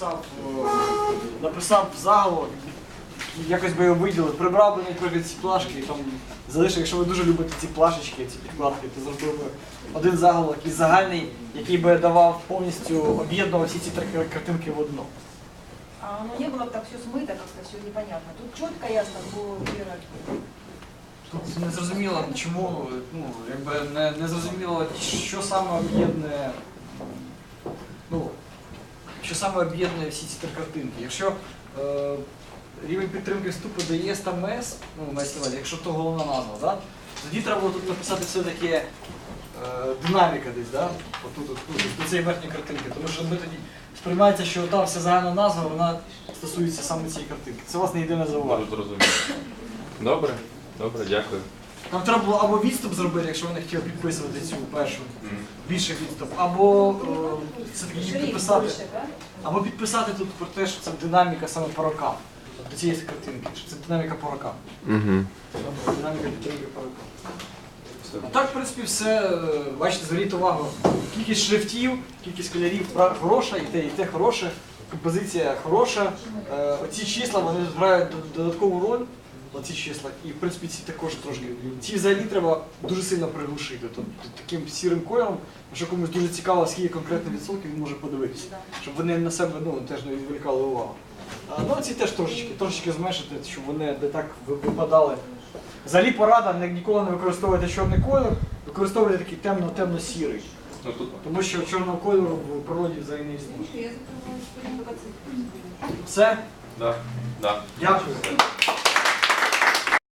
написав, е, написав заголовок, і якось би його виділив, прибрав би наприклад ці плашки і там залишив, якщо ви дуже любите ці плашечки, ці підкладки, то зробив би один заголовок і загальний, який би давав повністю об'єднував всі ці три кар- картинки в одну. А оно не было бы так все смыто, как-то все непонятно. Тут четко, ясно было иерархия. Тут не зрозуміло, чому, ну, якби не, не зрозуміло, що саме об'єднує, ну, що саме об'єднує всі ці три картинки. Якщо е, рівень підтримки вступу до ЄС та МЕС, ну, мається якщо то головна назва, да, тоді треба було тут написати все-таки е, динаміка десь, да? Отут, от, тут, до цієї верхньої картинки. Тому що ми тоді сприймається, що та вся загальна назва, вона стосується саме цієї картинки. Це власне єдине зауваження. Добре, добре, дякую. Там треба було або відступ зробити, якщо вони хотіли підписувати цю першу, більше відступ, або е, все-таки її підписати, або підписати тут про те, що це динаміка саме по рокам. До цієї картинки, що це динаміка по рокам. Угу. Динаміка підтримки по рокам. А так, в принципі, все, е, бачите, зверніть увагу. Кількість шрифтів, кількість кольорів хороша, і те, і те хороше, композиція хороша. Е, Оці числа вони грають додаткову роль. Оці числа. І в принципі ці також трошки. Ці взагалі треба дуже сильно приглушити. Тобто таким сірим кольором, якщо комусь дуже цікаво, скільки конкретно відсотків, він може подивитися. Щоб вони на себе ну, теж не відволікали увагу. А, ну ці теж трошечки, трошечки зменшити, щоб вони не так випадали. Взагалі порада не, ніколи не використовуйте чорний колір, використовуйте такий темно-темно-сірий. Ну Тому що чорного кольору в природі взагалі не існує. Все, да, да. дякую.